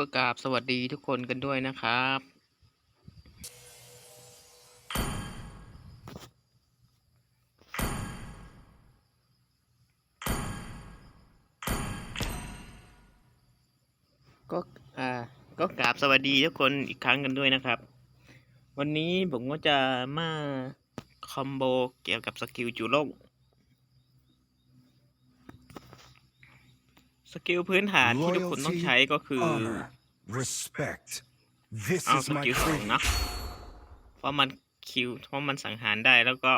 ก็กราบสวัสดีทุกคนกันด้วยนะครับ ก็อ่าก็กราบสวัสดีทุกคนอีกครั้งกันด้วยนะครับ วันนี้ผมก็จะมาคอมโบเกี่ยวกับสกิลจูโล่ง สกิลพื้นฐานที่ทุกคนต้องใช้ก็คือ honor, respect. This เอา is ส my กิลสอง creed. นะเพราะมันคิวเพราะมันสังหารได้แล้วก็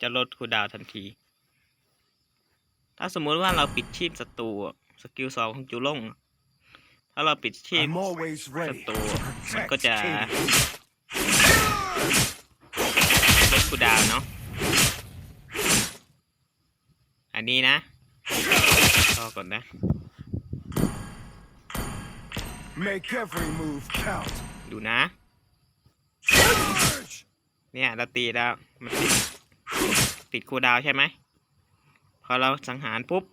จะลดคูลดาวน์ทันที ถ้าสมมุติว่าเราปิดชีพศัตรูอะสกิลสองของจูล่ง ถ้าเราปิดชีพ I'm always ศั ready ตรู to มันก็ protect จะ Katie. ลดคูลดาวน์เนาะอันนี้นะรอก่อนนะ Make every move count. ดูนะ Charge! เนี่ยเราตีแล้วมันติดติดคูลดาวน์ใช่ไหมพอเราสังหารปุ๊บ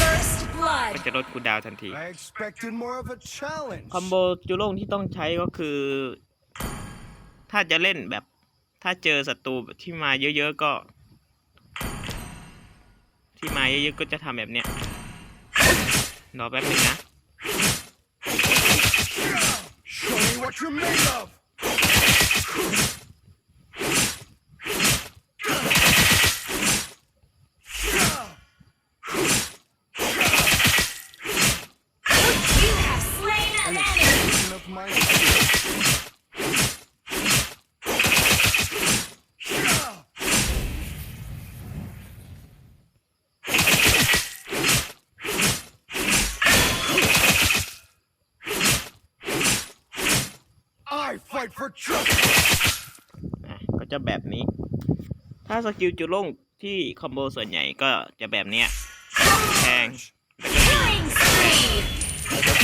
First blood. ก็จะลดคูลดาวน์ทันที I expected more of a challenge. คอมโบจูโล่งที่ต้องใช้ก็คือ ถ้าจะเล่นแบบถ้าเจอศัตรูแบบที่มาเยอะๆก็ ที่มาเยอะๆก็จะทำแบบเนี้ยรอแป๊บหนึงนะ Show me what you're made of. Fight for justice. อะก็จะแบบนี้ ถ้าสกิลจูโล่งที่คอมโบส่วนใหญ่ก็จะแบบเนี้ยแทงแล้วก็ตี Killing spree.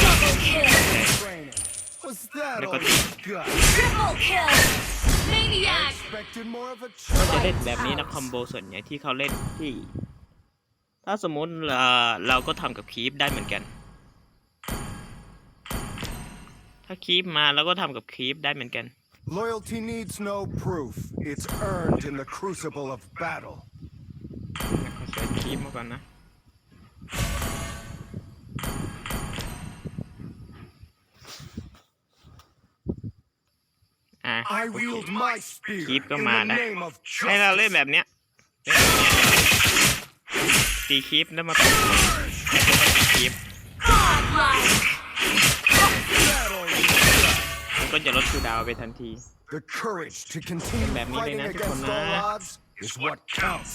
Double kill. แทง Training. Was that Look all at you got? Triple kill. Maniac. Expected more of a ก็จะ challenge. เล่นแบบนี้นะคอมโบส่วนใหญ่ที่เขาเล่นที่ ถ้าสมมุติเอ่อเราก็ทำกับคีปได้เหมือนกัน ถ้าคีปมาเราก็ทำกับคีปได้เหมือนกัน Loyalty needs no proof. It's earned in the crucible of battle. ขอเสิร์ชคีปมาก่อนนะอะ I โอเค wield my spear Keep in ก็มา the นะ name of ให้เราเล่น justice. แบบเนี้ยเล่นแบบเนี้ยตีคีปแล้วมา คูลดาวน์ไปทันที The courage to continue แบบนี้เลย fighting นะทุกคน against นะ all odds is what counts.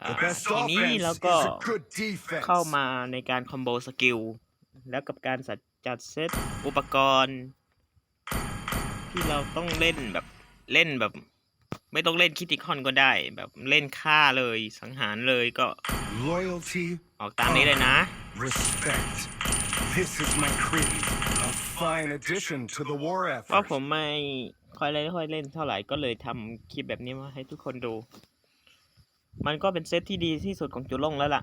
อ่า The best ทีนี้ offense เรา is ก็ a good defense. เข้ามาในการคอมโบสกิล แล้วกับการจัดจัดเซตอุปกรณ์ ที่เราต้องเล่นแบบเล่นแบบ ไม่ต้องเล่นคิติคอนก็ได้ แบบเล่นฆ่าเลยสังหารเลยก็ Loyalty, ออกตามนี้เลยนะ respect. This is my creed. A fine addition to the war เพราะ effort. ผมไม่ค่อยเล่นค่อยเล่นเท่าไหร่ก็เลยทำคลิปแบบนี้มาให้ทุกคนดู มันก็เป็นเซตที่ดีที่สุดของจุลงแล้วล่ะ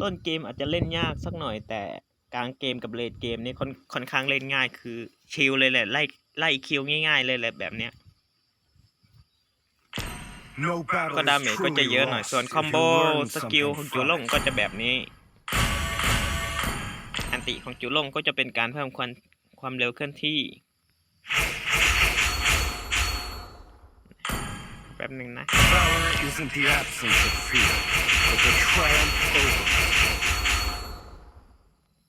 ต้นเกมอาจจะเล่นยากสักหน่อยแต่กลางเกมกับเลดเกมนี่ค่อนค่อนข้างเล่นง่ายคือชิลเลยแหละไล่ไล่คิวง่ายๆเลยแหละแบบเนี้ย No battle ก็ดา is เมจก็จะ truly เยอะหน่อย lost ส่วน if คอมโบ you learn สกิล something ของจุลง from it. ก็จะแบบนี้อัน ติของจุลงก็จะเป็นการเพิ่มความความเร็วเคลื่อนที่แป๊บหนึ่งนะ Valor isn't the absence of fear, but the triumph over it.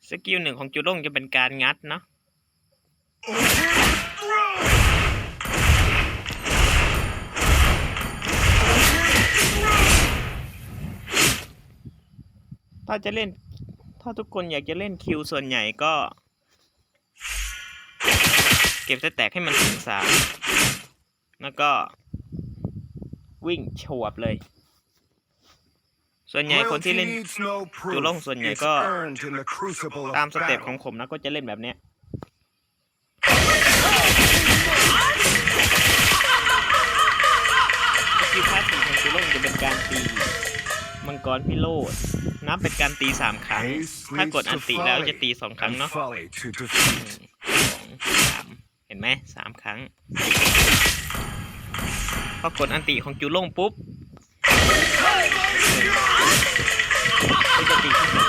สกิลหนึ่งของจุลงจะเป็นการงัดเนาะ ถ้าจะเล่นถ้าทุกคนอยากจะเล่นคิวส่วนใหญ่ก็ เก็บสแต็กให้มันถึงสามแล้วก็ วิ่งฉวบเลย ส่วนใหญ่คนที่ Loyalty เล่น needs no proof. จุลงส่วนใหญ่ It's ก็ earned in the crucible of ตามสเต็ป battle. ของผมนะก็จะเล่นแบบเนี้ย ร่จะเป็นการตีมมังกรพิโรธนับเป็นการตีสามครั้ง Haste ถ้ากด leads อั to นติแล้วจะ folly, ตีสองครั้ง and เนาะ folly to defeat. สองสามเห็นไหมสามครั้ง พอกดอันติของจูโล่งปุ๊บก็จะตีขึ้นมา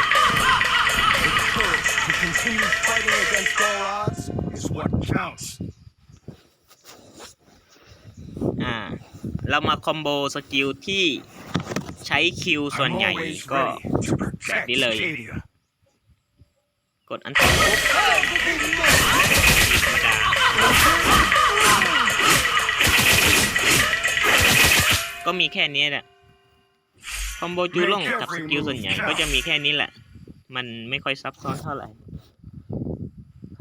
Courage to continue fighting against all odds is what counts. อ่า เรามาคอมโบสกิลที่ ใช้คิวส่วน I'm ใหญ่ always ก็ ready to protect Đi lời. Acadia. กดอันติปุ๊บธรรมดาก็มีแค่นี้แหละคอมโบจูโล่งกับสกิลส่วนใหญ่ก็จะมีแค่นี้แหละ มันไม่ค่อยซับซ้อนเท่าไหร่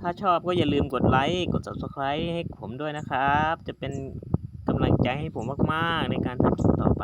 ถ้าชอบก็อย่าลืมกดไลค์ กด subscribe ให้ผมด้วยนะครับ จะเป็นกำลังใจให้ผมมาก ๆ ในการทำคลิปต่อไป